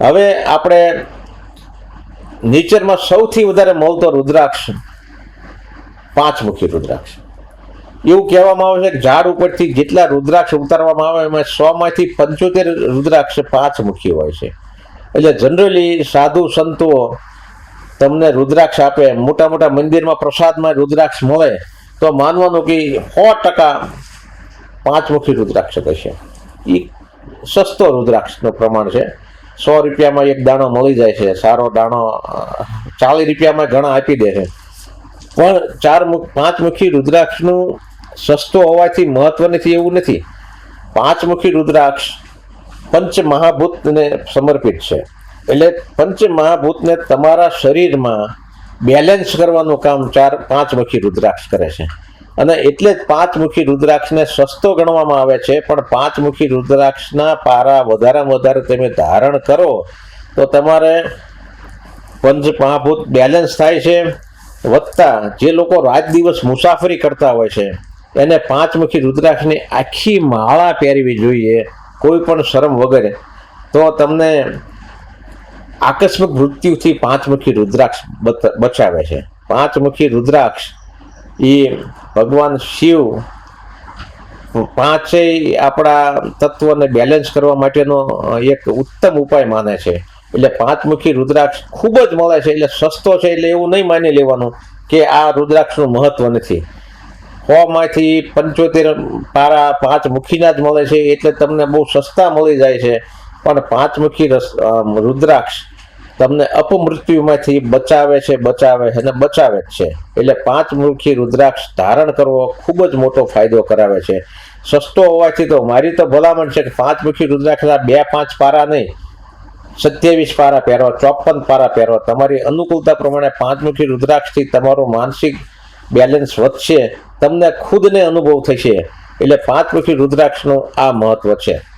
હવે આપણે નેચરમાં સૌથી વધારે મળતો રુદ્રાક્ષ પાંચમુખી રુદ્રાક્ષ. એવું કહેવામાં આવે છે કે ઝાડ ઉપરથી જેટલા રુદ્રાક્ષ ઉતારવામાં આવે એમાં સોમાંથી પંચોતેર રુદ્રાક્ષ પાંચમુખી હોય છે. એટલે જનરલી સાધુ સંતો તમને રુદ્રાક્ષ આપે, મોટા મોટા મંદિરમાં પ્રસાદમાં રુદ્રાક્ષ મળે, તો માનવાનું કે સો ટકા પાંચમુખી રુદ્રાક્ષ કહેશે એ સસ્તો રુદ્રાક્ષનું પ્રમાણ છે. સો રૂપિયામાં એક દાણો મળી જાય છે. સારો દાણો ચાલીસ રૂપિયામાં ઘણા આપી દે છે. પણ ચાર મુખ પાંચમુખી રુદ્રાક્ષનું સસ્તો હોવાથી મહત્વ નથી, એવું નથી. પાંચમુખી રુદ્રાક્ષ પંચ મહાભૂતને સમર્પિત છે. એટલે પંચ મહાભૂતને તમારા શરીરમાં બેલેન્સ કરવાનું કામ ચાર પાંચમુખી રુદ્રાક્ષ કરે છે. અને એટલે જ પાંચમુખી રુદ્રાક્ષને સસ્તો ગણવામાં આવે છે, પણ પાંચમુખી રુદ્રાક્ષના પારા વધારેમાં વધારે તમે ધારણ કરો, તો તમારે પંચ મહાભૂત બેલેન્સ થાય છે. વત્તા જે લોકો રાત દિવસ મુસાફરી કરતા હોય છે, એને પાંચમુખી રુદ્રાક્ષની આખી માળા પહેરવી જોઈએ, કોઈ પણ શરમ વગર. તો તમને આકસ્મિક મૃત્યુથી પાંચમુખી રુદ્રાક્ષ બચાવે છે. પાંચમુખી રુદ્રાક્ષ એ ભગવાન શિવ પાંચેય આપણા તત્વને બેલેન્સ કરવા માટેનો એક ઉત્તમ ઉપાય માને છે. એટલે પાંચમુખી રુદ્રાક્ષ ખૂબ જ મળે છે, એટલે સસ્તો છે, એટલે એવું નહીં માની લેવાનું કે આ રુદ્રાક્ષનું મહત્વ નથી. સોમાંથી પંચોતેર પારા પાંચ મુખીના જ મળે છે, એટલે તમને બહુ સસ્તા મળી જાય છે. પણ પાંચમુખી રસ રુદ્રાક્ષ તમને અપમૃત્યુમાંથી બચાવે છે બચાવે છે અને બચાવે જ છે. એટલે પાંચમુખી રુદ્રાક્ષ ધારણ કરવો ખૂબ જ મોટો ફાયદો કરાવે છે. સસ્તો હોવાથી તો મારી તો ભલામણ છે કે પાંચમુખી રુદ્રાક્ષના બે પાંચ પારા નહીં. સત્યાવીસ પારા પહેરો, ચોપન પારા પહેરો. તમારી અનુકૂળતા પ્રમાણે પાંચમુખી રુદ્રાક્ષથી તમારું માનસિક બેલેન્સ વધશે, તમને ખુદને અનુભવ થશે. એટલે પાંચમુખી રુદ્રાક્ષનું આ મહત્વ છે.